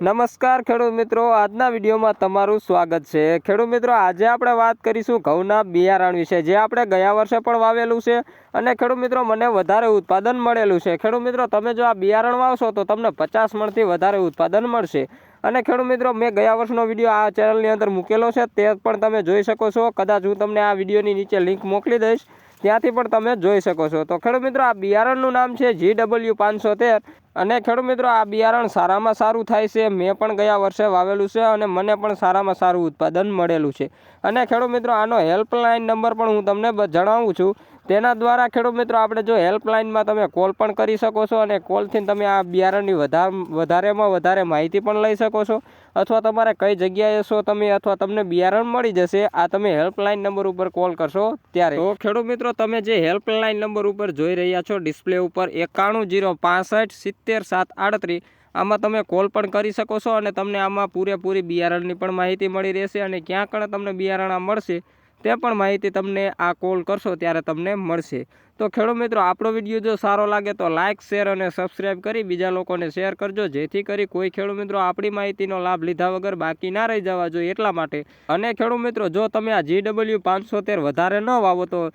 નમસ્કાર ખેડૂત મિત્રો, આજના વિડીયોમાં તમારું સ્વાગત છે. ખેડૂત મિત્રો, આજે આપણે વાત કરીશું ઘઉંના બિયારણ વિશે, જે આપણે ગયા વર્ષે પણ વાવેલું છે અને ખેડૂત મિત્રો, મને વધારે ઉત્પાદન મળેલું છે. ખેડૂત મિત્રો, તમે જો આ બિયારણ વાવશો, તો તમને પચાસ મણથી વધારે ઉત્પાદન મળશે. અને ખેડૂત મિત્રો, મેં ગયા વર્ષનો વીડિયો આ ચેનલની અંદર મૂકેલો છે, તે પણ તમે જોઈ શકો છો. કદાચ હું તમને આ વિડીયોની નીચે લિંક મોકલી દઈશ, ત્યાંથી પણ તમે જોઈ શકો છો. તો ખેડૂત મિત્રો, આ બિયારણનું નામ છે જી ડબલ્યુ પાંચસો તેર અને ખેડૂત મિત્રો, આ બિયારણ સારામાં સારું થાય છે. મેં પણ ગયા વર્ષે વાવેલું છે અને મને પણ સારામાં સારું ઉત્પાદન મળેલું છે. અને ખેડૂત મિત્રો, આનો હેલ્પલાઇન નંબર પણ હું તમને જણાવું છું. તેના દ્વારા ખેડૂત મિત્રો, આપણે જો હેલ્પલાઇનમાં તમે કોલ પણ કરી શકો છો અને કોલથી તમે આ બિયારણની વધારે વધારેમાં વધારે માહિતી પણ લઈ શકો છો. અથવા તમારે કઈ જગ્યાએ છો તમે અથવા તમને બિયારણ મળી જશે, આ તમે હેલ્પલાઇન નંબર ઉપર કોલ કરશો ત્યારે. તો ખેડૂત મિત્રો, તમે જે હેલ્પલાઇન નંબર ઉપર જોઈ રહ્યા છો, ડિસ્પ્લે ઉપર એકાણું જીરો પાસઠ સિત્તેર સાત, આડત્રીસ. આમાં તમે કોલ પણ કરી શકો છો અને તમને આમાં પૂરેપૂરી બિયારણની પણ માહિતી મળી રહેશે અને ક્યાં કણ તમને બિયારણા મળશે તે પણ માહિતી તમને આ કોલ કરશો ત્યારે તમને મળશે. તો ખેડૂત મિત્રો, આપણો વીડિયો જો સારો લાગે તો લાઇક શેર અને સબસ્ક્રાઇબ કરી બીજા લોકોને શેર કરજો, જેથી કરી કોઈ ખેડૂત મિત્રો આપણી માહિતીનો લાભ લીધા વગર બાકી ના રહી જવા જોઈએ એટલા માટે. અને ખેડૂત મિત્રો, જો તમે આ જીડબલ્યુ પાંચસો વધારે ન વાવો તો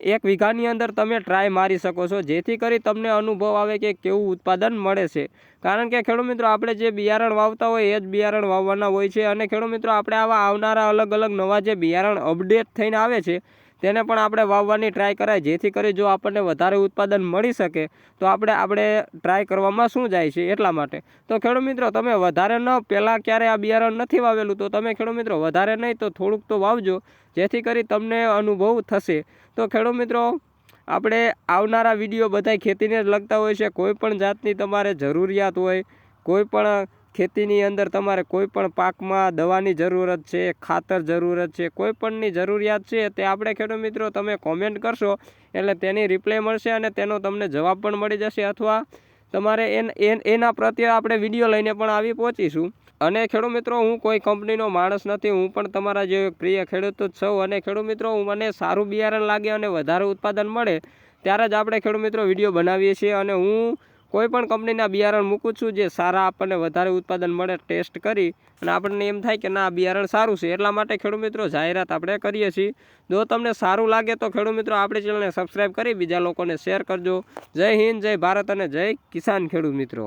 એક વીઘાની અંદર તમે ટ્રાય મારી શકો છો. જેથી કરી તમને અનુભવ આવે કે કેવું ઉત્પાદન મળે છે. કારણ કે ખેડૂત મિત્રો, આપણે જે બિયારણ વાવતા હોય એ જ બિયારણ વાવવાના હોય છે. અને ખેડૂત મિત્રો, આપણે આવા આવનારા અલગ અલગ નવા જે બિયારણ અપડેટ થઈને આવે છે તેને પણ આપણે વાવવાની ટ્રાય કરાય. જેથી કરી જો આપણને વધારે ઉત્પાદન મળી શકે, તો આપણે આપણે ટ્રાય કરવામાં શું જાય છે એટલા માટે. તો ખેડૂત મિત્રો, તમે વધારે ન, પહેલાં ક્યારે આ બિયારણ નથી વાવેલું, તો તમે ખેડૂત મિત્રો, વધારે નહીં, તો થોડુંક તો વાવજો. જેથી કરી તમને અનુભવ થશે. તો ખેડૂત મિત્રો, આપણે આવનારા વીડિયો બધાય ખેતીને જ લગતા હોય છે. કોઈ પણ જાતની તમારે જરૂરિયાત હોય, કોઈ પણ ખેતીની અંદર તમારે કોઈ પણ પાકમાં દવાની જરૂરત છે, ખાતર જરૂરત છે, કોઈ પણની જરૂરિયાત છે, તે આપણે ખેડૂત મિત્રો તમે કોમેન્ટ કરશો, એટલે તેની રિપ્લાય મળશે અને તેનો તમને જવાબ પણ મળી જશે અથવા તમારે એન, એન- પ્રત્યે આપણે વીડિયો લઈને પણ આવી પહોંચીશું. અને ખેડૂત મિત્રો, હું કોઈ કંપનીનો માણસ નથી, હું પણ તમારા જે પ્રિય ખેડૂત જ છું. અને ખેડૂત મિત્રો, હું મને સારું બિયારણ લાગે અને વધારે ઉત્પાદન મળે, ત્યારે જ આપણે ખેડૂત મિત્રો વીડિયો બનાવીએ છીએ. અને હું કોઈ પણ કંપનીના બિયારણ મૂકું છું જે સારા આપણને વધારે ઉત્પાદન મળે ટેસ્ટ કરી અને આપણને એમ થાય કે ના બિયારણ સારું છે. એટલા માટે ખેડૂત મિત્રો જાહેરાત આપણે કરીએ છીએ. જો તમને સારું લાગે તો ખેડૂત મિત્રો આપણી ચેનલને સબસ્ક્રાઈબ કરી બીજા લોકોને શેર કરજો. જય હિન્દ, જય ભારત અને જય કિસાન ખેડૂત મિત્રો.